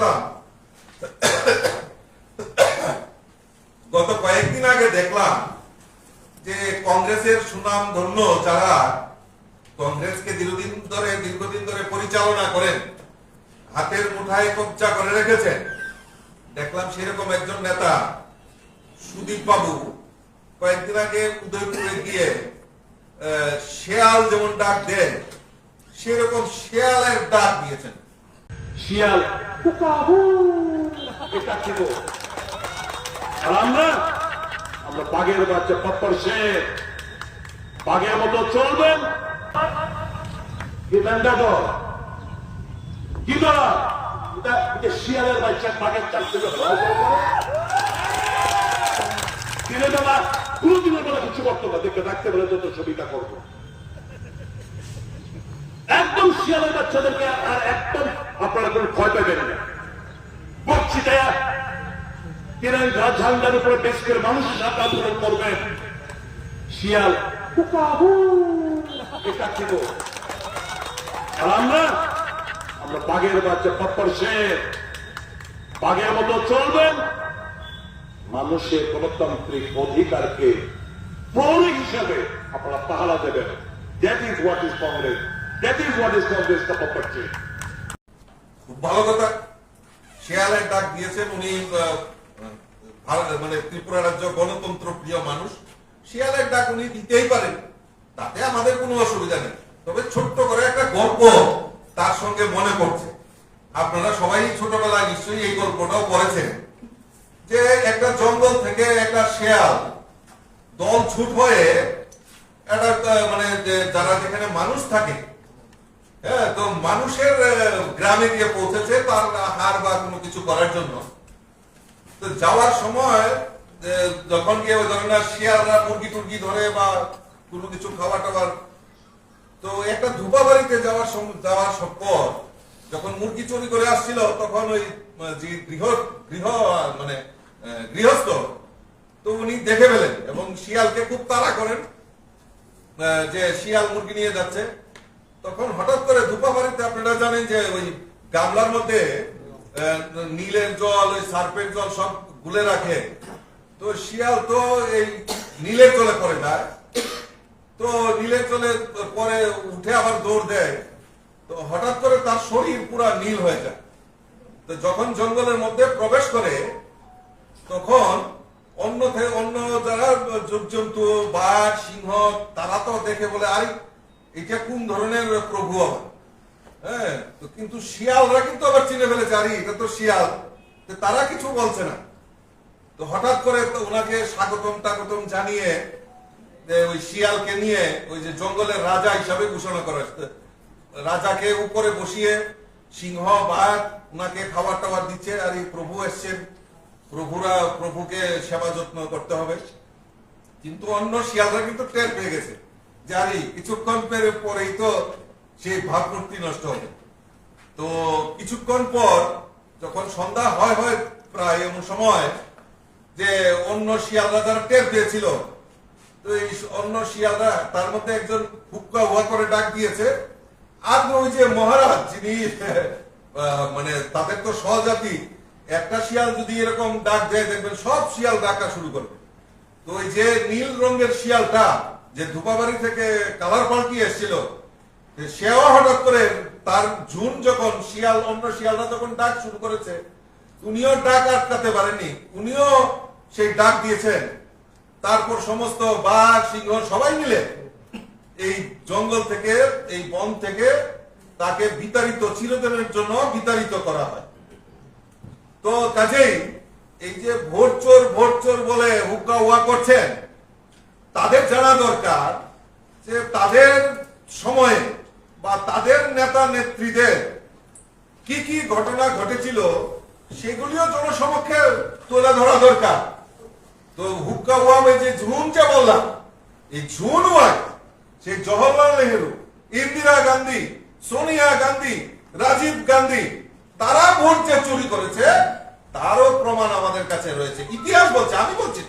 দেখলাম। গত কয়েকদিন আগে দেখলাম যে কংগ্রেসের সুনাম ধন্য যারা কংগ্রেসকে দীর্ঘদিন ধরে দীর্ঘদিন ধরে পরিচালনা করেন, হাতের মুঠায় কবজা করে রেখেছেন, দেখলাম সেরকম একজন নেতা সুদীপ বাবু। কয়েকদিন আগে উদয়পুরে গিয়ে শেয়াল যেমন ডাক দেন, সেরকম শেয়ালের ডাক দিয়েছেন। শিয়াল। বাঘের বাচ্চা পপ্পর সে বাঘের মতো চলবেন। শিয়ালের বাচ্চা, বাঘের চাল থেকে বড় বড় করে। দিনের বেলা কিছু করতো না। দেখে রাখতে বলে, যত ছবিটা করব। একদম শিয়ালের বাচ্চাদেরকে আর একদম আপনারা কোনো ভয় পাবেন না। দেয়া তিরঙ্গা ঝান্ডার উপরে বেশ করে মানুষের সাথে আন্দোলন করবেন শিয়াল এটা ছিল আর আমরা? আমরা বাঘের বাচ্চা, পপ্পর সে বাঘের মতো চলবেন মানুষের গণতান্ত্রিক অধিকারকে হিসেবে আপনারা পাহারা দেবেন। That is what is Congress that is what is Congress পপ্পর খুব ভালো কথা। শেয়ালের ডাক দিয়েছেন উনি মানে ত্রিপুরা রাজ্য গণতন্ত্র প্রিয় মানুষ। শিয়ালের ডাক উনি দিতেই পারেন, তাতে আমাদের কোনো অসুবিধা নেই। তবে ছোট্ট করে একটা গল্প তার সঙ্গে মনে পড়ছে। আপনারা সবাই ছোটবেলায় নিশ্চয়ই এই গল্পটাও পড়েছেন। যে একটা জঙ্গল থেকে একটা শেয়াল দল ছুট হয়ে একটা মানে যারা যেখানে মানুষ থাকে তো মানুষের গ্রামে গিয়ে পৌঁছেছে, তার হার বা কোনো কিছু করার জন্য। তো যাওয়ার সময় যখন গিয়ে ওই ধরনের শিয়ালরা মুরগি টুরগি ধরে বা কোনো কিছু খাবার টাবার তো একটা ধুপা বাড়িতে যাওয়ার সম- যাওয়ার পর যখন মুরগি চুরি করে আসছিল, তখন ওই যে গৃহ গৃহ মানে গৃহস্থ, তো উনি দেখে ফেলেন এবং শিয়ালকে খুব তাড়া করেন যে শিয়াল মুরগি নিয়ে যাচ্ছে। তখন হঠাৎ করে ধূপা বাড়িতে আপনারা জানেন যে ওই গামলার মধ্যে নীলের জল, ওই সার্পের জল সব গুলে রাখে। তো শিয়াল তো এই নীলের জলে পড়ে যায়। তো নীলের জলে পরে উঠে আবার দৌড় দেয়। তো হঠাৎ করে তার শরীর পুরা নীল হয়ে যায়। তো যখন জঙ্গলের মধ্যে প্রবেশ করে, তখন অন্য থেকে অন্য যারা জীবজন্তু বাঘ, সিংহ, তারা তো দেখে বলে, আরে এটা কোন ধরনের প্রভু হ্যাঁ তো কিন্তু শিয়ালরা কিন্তু আবার চিনে ফেলেছে, আরে এটা তো শিয়াল। তারা কিছু বলছে না। তো হঠাৎ করে ওনাকে স্বাগতম টাগতম জানিয়ে ওই শিয়ালকে নিয়ে ওই যে জঙ্গলের রাজা হিসাবে ঘোষণা করা। রাজাকে উপরে বসিয়ে সিংহ, বাঘ ওনাকে খাবার টাবার দিচ্ছে, আর এই প্রভু এসছেন। প্রভুরা, প্রভুকে সেবা যত্ন করতে হবে। কিন্তু অন্য শিয়ালরা কিন্তু টের পেয়ে গেছে। আরে কিছুক্ষণ পরে, পরেই তো সেই ভাবমূর্তি নষ্ট হবে। তো কিছুক্ষণ পর, যখন সন্ধ্যা হয় হয় প্রায় এমন সময় যে অন্য শিয়ালরা যারা টের পেয়েছিল, তো এই অন্য শিয়ালরা তার মধ্যে একজন হুক্কা হুয়া করে ডাক দিয়েছে আর ওই যে মহারাজ, যিনি মানে তাদের তো সহজাতি একটা শিয়াল যদি এরকম ডাক দেয়, দেখবেন সব শিয়াল ডাকা শুরু করবে। তো ওই যে নীল রঙের শিয়ালটা যে ধুপাবাড়ি থেকে কালার পাল্টি এসেছিল সেও হঠাৎ করে তার ঝুন যখন শিয়াল, অন্য শিয়ালরা যখন ডাক শুরু করেছে, উনিও ডাক আটকাতে পারেননি, উনিও সেই ডাক দিয়েছেন। তারপর সমস্ত বাঘ, সিংহ সবাই মিলে এই জঙ্গল থেকে, এই বন থেকে তাকে বিতাড়িত, চিরদিনের জন্য বিতাড়িত করা হয়। তো কাজেই এই যে ভোট চোর ভোট চোর বলে হুক্কা হুয়া করছেন তাদের জানা দরকার যে তাদের সময়ে বা তাদের নেতা নেত্রীদের কি কি ঘটনা ঘটেছিল, সেগুলিও জনসমক্ষে তুলে ধরা দরকার তো হুক্কা ওয়ামে যে ঝুন যে বললাম, এই ঝুন ওয়াই সেই জওহরলাল নেহেরু, ইন্দিরা গান্ধী, সোনিয়া গান্ধী, রাজীব গান্ধী, তারা ভোট যে চুরি করেছে, তারও প্রমাণ আমাদের কাছে রয়েছে ইতিহাস বলছে, আমি বলছি।